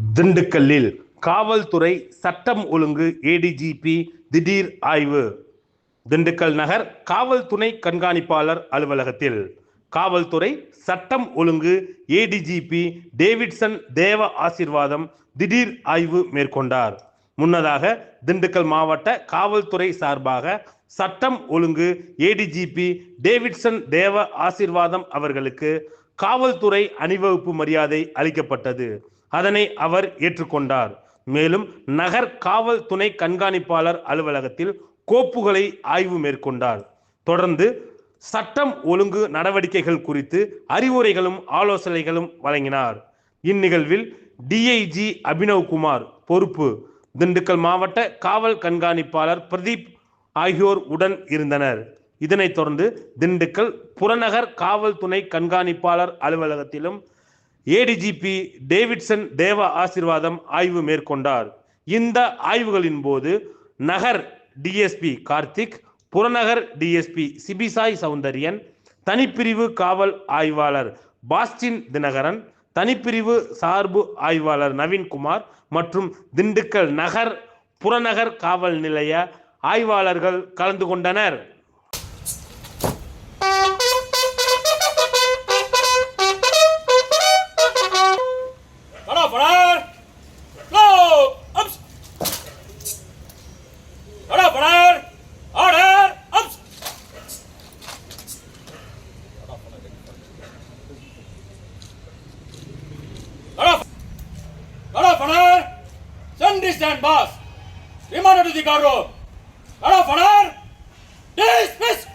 திண்டுக்கல்லில் காவல்துறை சட்டம் ஒழுங்கு ஏடிஜிபி திடீர் ஆய்வு. திண்டுக்கல் நகர் காவல் துணை கண்காணிப்பாளர் அலுவலகத்தில். காவல்துறை சட்டம் ஒழுங்கு ஏடிஜிபி டேவிட்சன் தேவ ஆசீர்வாதம் திடீர் ஆய்வு மேற்கொண்டார். முன்னதாக திண்டுக்கல் மாவட்ட காவல்துறை சார்பாக சட்டம் ஒழுங்கு ஏடிஜிபி டேவிட்சன் தேவ ஆசீர்வாதம் அவர்களுக்கு காவல்துறை அணிவகுப்பு மரியாதை அளிக்கப்பட்டது. அதனை அவர் ஏற்றுக்கொண்டார். மேலும் நகர் காவல் துணை கண்காணிப்பாளர் அலுவலகத்தில் கோப்புகளை ஆய்வு மேற்கொண்டார். தொடர்ந்து சட்டம் ஒழுங்கு நடவடிக்கைகள் குறித்து அறிவுரைகளும் ஆலோசனைகளும் வழங்கினார். இந்நிகழ்வில் டிஐஜி அபினவ்குமார் பொறுப்பு. திண்டுக்கல் மாவட்ட காவல் கண்காணிப்பாளர் பிரதீப் ஆகியோர் உடன் இருந்தனர். இதனைத் தொடர்ந்து திண்டுக்கல் புறநகர் காவல் துணை கண்காணிப்பாளர் அலுவலகத்திலும் ஏடிஜிபி டேவிட்சன் தேவ ஆசிர்வாதம் ஆய்வு மேற்கொண்டார். இந்த ஆய்வுகளின் போது நகர் டிஎஸ்பி கார்த்திக் புறநகர் டிஎஸ்பி சிபிசாய் சௌந்தரியன் தனிப்பிரிவு காவல் ஆய்வாளர் பாஸ்டின் தினகரன் தனிப்பிரிவு சார்பு ஆய்வாளர் நவீன்குமார் மற்றும் திண்டுக்கல் நகர் புறநகர் காவல் நிலைய ஆய்வாளர்கள் கலந்து கொண்டனர். Pakistan boss. Reminder to the guard room. Out of honor. Dismissed.